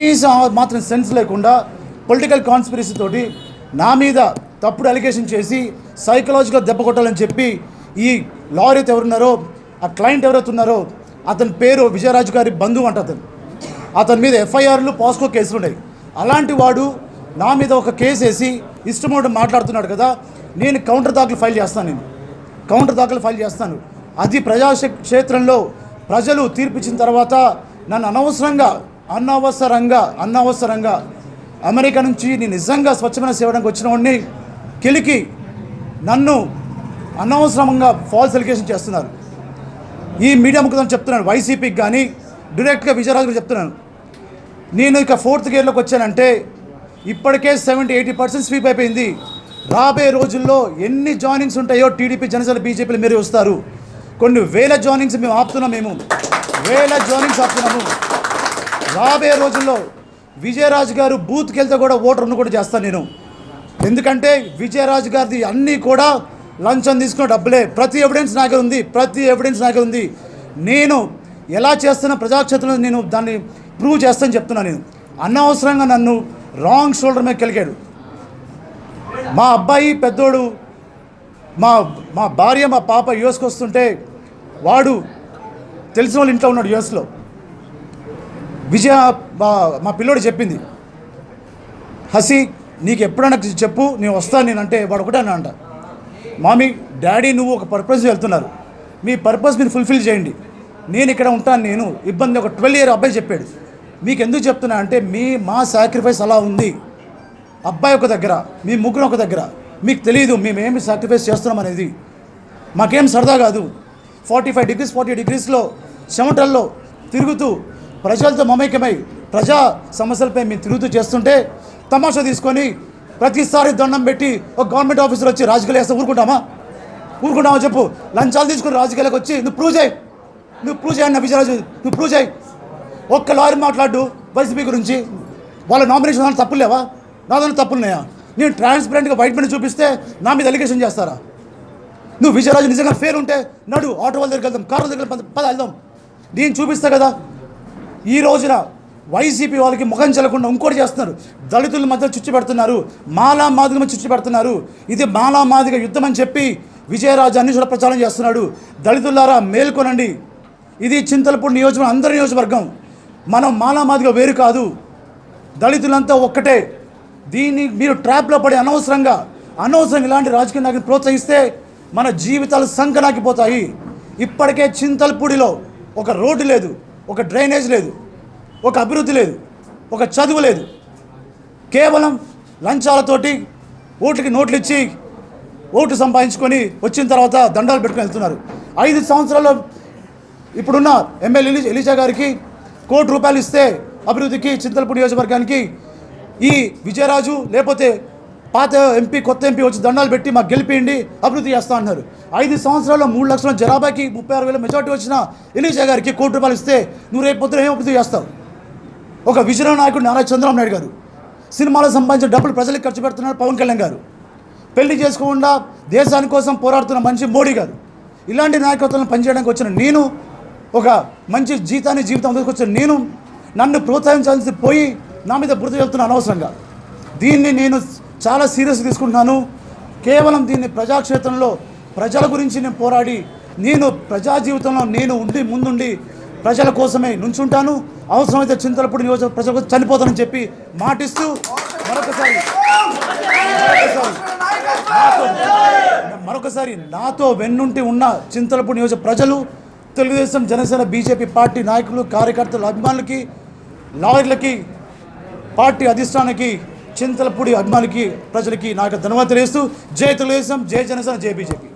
కనీసం మాత్రం సెన్స్ లేకుండా పొలిటికల్ కాన్స్పిరసీ తోటి నా మీద తప్పుడు అలిగేషన్ చేసి సైకలాజికల్ దెబ్బ కొట్టాలని చెప్పి ఈ లాయర్ ఎవరున్నారో ఆ క్లయింట్ ఎవరైతే ఉన్నారో అతని పేరు విజయరాజు గారి బంధువు అంట అతను. అతని మీద ఎఫ్ఐఆర్లు పాస్కో కేసులు ఉన్నాయి అలాంటి వాడు నా మీద ఒక కేసు వేసి ఇష్టమోడు మాట్లాడుతున్నాడు కదా నేను కౌంటర్ దాఖలు ఫైల్ చేస్తాను నేను. కౌంటర్ దాఖలు ఫైల్ చేస్తాను. అది ప్రజా క్షేత్రంలో ప్రజలు తీర్పిచ్చిన తర్వాత నన్ను అనవసరంగా అనవసరంగా అనవసరంగా అమెరికా నుంచి నేను నిజంగా స్వచ్ఛమైన సేవడానికి వచ్చిన వాడిని కిలికి నన్ను అనవసరంగా ఫాల్స్ ఎలిగేషన్ చేస్తున్నారు. ఈ మీడియా ముఖం చెప్తున్నాను వైసీపీకి కానీ డైరెక్ట్గా విజయరాజు చెప్తున్నాను. నేను ఇక ఫోర్త్ గేర్లోకి వచ్చానంటే ఇప్పటికే సెవెంటీ ఎయిటీ పర్సెంట్ స్వీప్ అయిపోయింది. రాబోయే రోజుల్లో ఎన్ని జాయినింగ్స్ ఉంటాయో టీడీపీ జనసేన బీజేపీలు మీరు వస్తారు. కొన్ని వేల జాయినింగ్స్ మేము ఆపుతున్నాం మేము. వేల జాయినింగ్స్ ఆపుతున్నాము. రాబోయే రోజుల్లో విజయరాజు గారు బూత్కి వెళ్తే కూడా ఓటర్ను కూడా చేస్తాను నేను. ఎందుకంటే విజయరాజు గారిది అన్నీ కూడా లంచం తీసుకున్న డబ్బులే. ప్రతి ఎవిడెన్స్ నాకే ఉంది ప్రతి ఎవిడెన్స్ నాకే ఉంది. నేను ఎలా చేస్తున్న ప్రజాక్షేత్రంలో నేను దాన్ని ప్రూవ్ చేస్తానని చెప్తున్నాను నేను. అనవసరంగా నన్ను రాంగ్ షోల్డర్ మీద కలిగాడు. మా అబ్బాయి పెద్దోడు మా మా భార్య మా పాప యుఎస్కి వస్తుంటే వాడు తెలిసిన వాళ్ళు ఇంట్లో ఉన్నాడు యుఎస్లో. విజయ మా పిల్లోడు చెప్పింది. హసి నీకు ఎప్పుడైనా చెప్పు నేను వస్తాను నేను అంటే వాడు ఒకటే అన్నా అంట మామీ డాడీ నువ్వు ఒక పర్పస్ వెళ్తున్నారు. మీ పర్పస్ మీరు ఫుల్ఫిల్ చేయండి. నేను ఇక్కడ ఉంటాను నేను ఇబ్బంది ఒక ట్వెల్వ్ ఇయర్ అబ్బాయి చెప్పాడు. మీకు ఎందుకు చెప్తున్నా అంటే మీ మా సాక్రిఫైస్ అలా ఉంది. అబ్బాయి ఒక దగ్గర మీ ముగ్గురు ఒక దగ్గర. మీకు తెలియదు మేమేమి సాక్రిఫైస్ చేస్తున్నాం అనేది. మాకేం సరదా కాదు. ఫార్టీ ఫైవ్ డిగ్రీస్ ఫార్టీ డిగ్రీస్లో చెమటల్లో తిరుగుతూ ప్రజలతో మమేకమై ప్రజా సమస్యలపై మేము తిరుగుతూ చేస్తుంటే తమాషా తీసుకొని ప్రతిసారి దండం పెట్టి ఒక గవర్నమెంట్ ఆఫీసర్ వచ్చి రాజకీయాలు వేస్తే ఊరుకుంటామా? ఊరుకుంటామా చెప్పు? లంచాలు తీసుకుని రాజకీయాలకు వచ్చి నువ్వు ప్రూవ్ చేయి. నువ్వు ప్రూవ్ చేయండి విజయరాజు నువ్వు ప్రూవ్ చేయి. ఒక్క లాయర్ మాట్లాడు వైసీపీ గురించి. వాళ్ళ నామినేషన్ దాని తప్పులు లేవా? నా తప్పులు తప్పులున్నాయా నేను ట్రాన్స్పరెంట్గా వైట్ మీద చూపిస్తే నా మీద అలిగేషన్ చేస్తారా? నువ్వు విజయరాజు నిజంగా ఫేర్ ఉంటే నడు ఆటో వాళ్ళ దగ్గరికి వెళ్దాం కారు దగ్గర పద వెళ్దాం. నేను చూపిస్తా కదా. ఈ రోజున వైసీపీ వాళ్ళకి ముఖం చెల్లకుండా ఇంకోటి చేస్తున్నారు. దళితుల మధ్య చుచ్చు పెడుతున్నారు మాలా మాదిగ మధ్య చుచ్చు పెడుతున్నారు ఇది మాలా మాదిగ యుద్ధం అని చెప్పి విజయరాజు అన్ని చోట్ల ప్రచారం చేస్తున్నాడు. దళితులారా మేల్కొనండి. ఇది చింతలపూడి నియోజకవర్గం అందరి నియోజకవర్గం. మనం మాలా మాదిగ వేరు కాదు. దళితులంతా ఒక్కటే. దీన్ని మీరు ట్రాప్లో పడి అనవసరంగా అనవసరంగా ఇలాంటి రాజకీయ నాయకులు ప్రోత్సహిస్తే మన జీవితాలు సంకనాకిపోతాయి. ఇప్పటికే చింతలపూడిలో ఒక రోడ్డు లేదు. ఒక డ్రైనేజ్ లేదు ఒక అభివృద్ధి లేదు ఒక చదువు లేదు. కేవలం లంచాలతోటి ఓట్లకి నోట్లు ఇచ్చి ఓటు సంపాదించుకొని వచ్చిన తర్వాత దండాలు పెట్టుకుని వెళ్తున్నారు. ఐదు సంవత్సరాల్లో ఇప్పుడున్న ఎమ్మెల్యే ఎలి ఎలిజా గారికి కోటి రూపాయలు ఇస్తే అభివృద్ధికి చింతలపూడి నియోజకవర్గానికి ఈ విజయరాజు లేకపోతే పాత ఎంపీ కొత్త ఎంపీ వచ్చి దండాలు పెట్టి మాకు గెలిపియండి అభివృద్ధి చేస్తా అన్నారు. ఐదు సంవత్సరాల్లో మూడు లక్షల జనాభాకి ముప్పై ఆరు వేల మెజార్టీ వచ్చిన ఇనీషా గారికి కోటి రూపాయలు ఇస్తే నువ్వు రేపు పొద్దున ఏం అభివృద్ధి చేస్తావు? ఒక విజయ నాయకుడు నారా చంద్రబాబు నాయుడు గారు సినిమాలకు సంబంధించిన డబ్బులు ప్రజలకు ఖర్చు పెడుతున్నారు పవన్ కళ్యాణ్ గారు. పెళ్ళి చేసుకోకుండా దేశాని కోసం పోరాడుతున్న మనిషి మోడీ గారు. ఇలాంటి నాయకత్వాలను పనిచేయడానికి వచ్చిన నేను ఒక మంచి జీతాన్ని జీవితం వచ్చిన నేను నన్ను ప్రోత్సహించాల్సి పోయి నా మీద బురద చెబుతున్న అనవసరంగా. దీన్ని నేను చాలా సీరియస్ తీసుకుంటున్నాను. కేవలం దీన్ని ప్రజాక్షేత్రంలో ప్రజల గురించి నేను పోరాడి నేను ప్రజా జీవితంలో నేను ఉండి ముందుండి ప్రజల కోసమే నుంచుంటాను. అవసరమైతే చింతలపూడి నియోజక ప్రజల కోసం చనిపోతానని చెప్పి మాటిస్తూ మరొకసారి మరొకసారి నాతో- మరొకసారి నాతో వెన్నుంటి ఉన్న చింతలపూడి నియోజక ప్రజలు తెలుగుదేశం జనసేన బీజేపీ పార్టీ నాయకులు కార్యకర్తలు అభిమానులకి లాయర్లకి పార్టీ అధిష్టానానికి చింతలపూడి అభిమానికి ప్రజలకి నాకు ధన్యవాదాలు తెలియజేస్తూ జై తెలుగుదేశం జై జనసేన జై బీజేపీ.